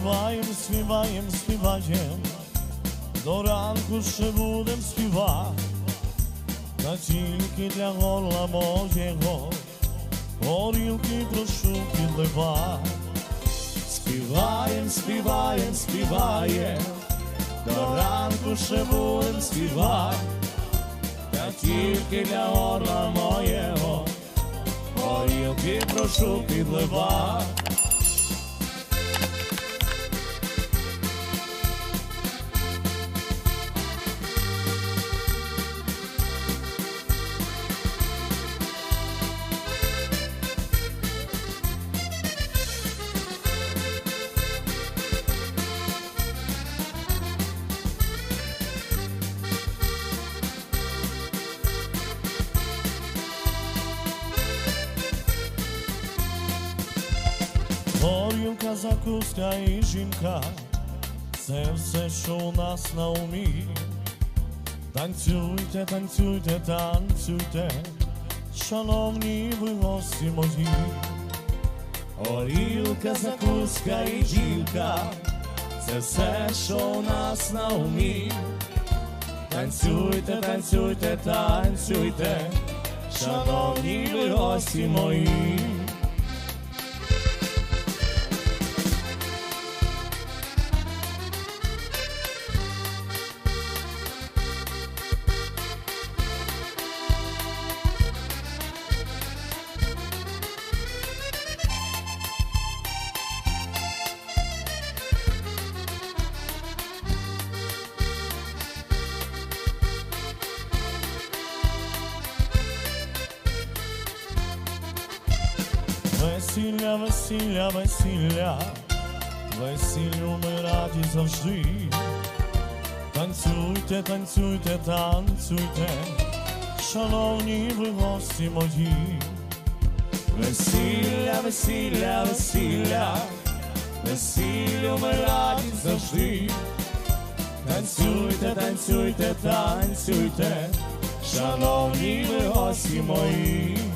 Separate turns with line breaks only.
співаєм, співаєм, співаєм, до ранку ще будем співати, та тільки для горла моєго, горілки прошу підливати. Співаєм, співаєм, співаєм, до ранку ще будем співати, та тільки для горла моєго, горілки прошу підливати. Горілка, закуска і жінка, це все, що у нас на умі. Танцюйте, танцюйте, танцюйте, шановні ви гості мої. Горілка, закуска і жінка, це все, що у нас на умі. Танцюйте, танцюйте, танцюйте, шановні ви гості мої. Весілля, весілля, весілля, весіллю ми раді завжди. Танцюйте, танцюйте, танцюйте, шановні ви гості мої. Весілля, весілля, весілля, весіллю ми раді завжди. Танцюйте, танцюйте, танцюйте, шановні ви гості мої.